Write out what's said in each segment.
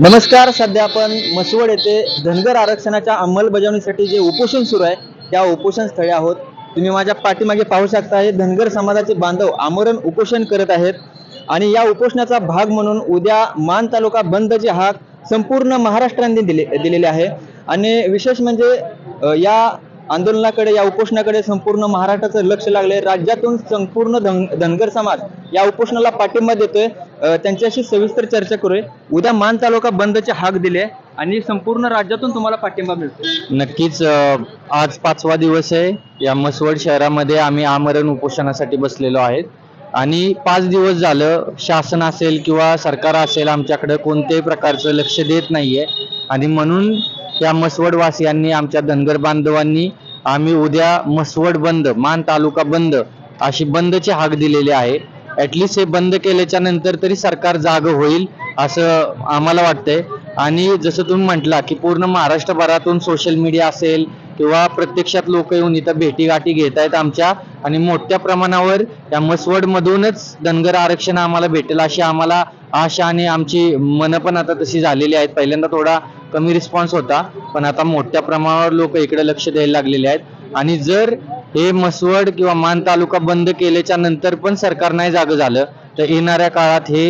नमस्कार सध्या आपण मसवड येथे धनगर आरक्षणाच्या अंमलबजावणीसाठी जे उपोषण सुरू आहे त्या उपोषण स्थळी आहोत. तुम्ही माझ्या पाठीमागे पाहू शकता हे धनगर समाजाचे बांधव आमरण उपोषण करत आहेत. आणि या उपोषणाचा भाग म्हणून उद्या मान तालुका बंदचे हाक संपूर्ण महाराष्ट्राने दिले दिलेले आहे. आणि विशेष म्हणजे या आंदोलनाकडे या उपोषणाकडे संपूर्ण महाराष्ट्राचं लक्ष लागले राज्यातून संपूर्ण धन धनगर समाज या उपोषणाला पाठिंबा देतोय. त्यांच्याशी सविस्तर चर्चा करूया. उद्या मान तालुका बंदचे हाक दिले आणि संपूर्ण राज्यातून तुम्हाला पाठिंबा मिळतो नक्कीच आज पाचवा दिवस आहे. या मसवड शहरामध्ये आम्ही आमरण उपोषणासाठी बसलेलो आहेत. आणि पाच दिवस झालं शासन असेल किंवा सरकार असेल आमच्याकडे कोणत्याही प्रकारचं लक्ष देत नाहीये. आणि म्हणून या मसवडवासियांनी आमच्या धनगर बांधवांनी आम्ही उद्या मसवड बंद मान तालुका बंद अशी बंदची हाक दिलेली आहे. ॲटलिस्ट हे बंद केल्याच्यानंतर तरी सरकार जाग होईल असं आम्हाला वाटतंय. आणि जसं तुम्ही म्हटला की पूर्ण महाराष्ट्रभरातून सोशल मीडिया असेल किंवा प्रत्यक्षात लोक येऊन इथं भेटीगाठी घेत आहेत आमच्या आणि मोठ्या प्रमाणावर या मसवडमधूनच धनगर आरक्षण आम्हाला भेटेल अशी आम्हाला आशा आणि आमची मन पण आता तशी झालेली आहेत पहिल्यांदा थोडा कमी रिस्पॉन्स होता पण आता मोठ्या प्रमाणावर लोक इकडे लक्ष द्यायला लागलेले आहेत. आणि जर हे मसवड किंवा मान तालुका बंद केल्याच्यानंतर पण सरकार नाही जाग झालं तर येणाऱ्या काळात हे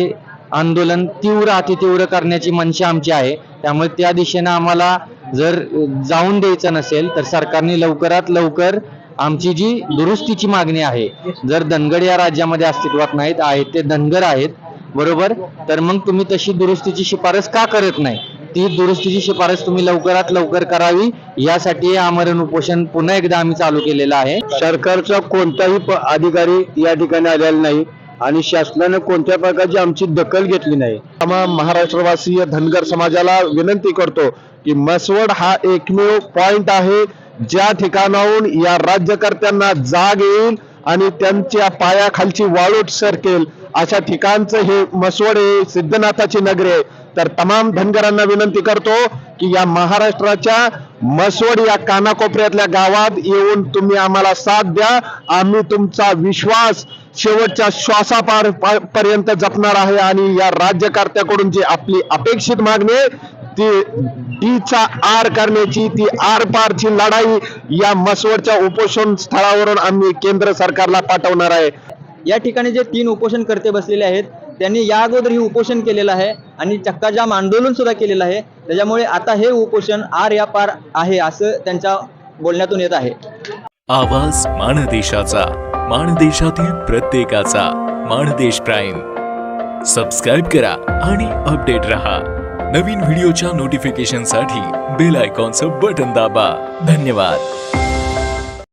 आंदोलन तीव्र अतितीव्र करण्याची मनशा आमची आहे. त्यामुळे त्या दिशेनं आम्हाला जर जाऊन द्यायचं नसेल तर सरकारने लवकरात लवकर आमची जी दुरुस्तीची मागणी आहे जर धनगड या राज्यामध्ये अस्तित्वात नाहीत आहेत ते धनगर आहेत बरोबर? तर मग तुम्ही तशी दुरुस्तीची शिफारस का करत नाही? ती दुरुस्तीची शिफारस तुम्ही लवकरात लवकर करावी. यासाठी हे आमरण उपोषण पुन्हा एकदा आम्ही चालू केलेलं आहे. सरकारचा कोणताही अधिकारी या ठिकाणी आलेला नाही आणि शासनाने कोणत्या प्रकारची आमची दखल घेतली नाही. आम्हा महाराष्ट्रवासीय धनगर समाजाला विनंती करतो की मसवड हा एकमेव पॉइंट आहे. ज्या ठिकाणाहून या राज्यकर्त्यांना जाग येईल आणि त्यांच्या पायाखालची वाळूट सरकेल. अशा ठिकाणचं हे मसवड आहे सिद्धनाथाची नगरी आहे तर तमाम धनगरांना विनंती करतो की या महाराष्ट्राच्या मसवड या कानाकोपऱ्यातल्या गावात येऊन तुम्ही आम्हाला साथ द्या. आम्ही तुमचा विश्वास शेवटच्या श्वासापार पर्यंत जपणार आहे आणि या राज्यकर्त्याकडून जी आपली अपेक्षित मागणी ती डीचा आर करण्याची ती आर पारची लढाई या मसवडच्या उपोषण स्थळावरून आम्ही केंद्र सरकारला पाठवणार आहे. या ठिकाणी जे तीन उपोषणकर्ते बसलेले आहेत त्यांनी या अगोदर ही उपोषण केलेलं आहे आणि चक्काजाम आंदोलन सुद्धा केलेलं आहे. त्याच्यामुळे आता हे उपोषण आर या पार आहे असं त्यांच्या बोलण्यातून येत आहे. आवाज माणदेशाचा माणदेशातील प्रत्येकाचा माणदेश प्राईम. सबस्क्राईब करा आणि अपडेट रहा. नवीन व्हिडिओच्या नोटिफिकेशनसाठी बेल आयकॉनचं बटन दाबा. धन्यवाद.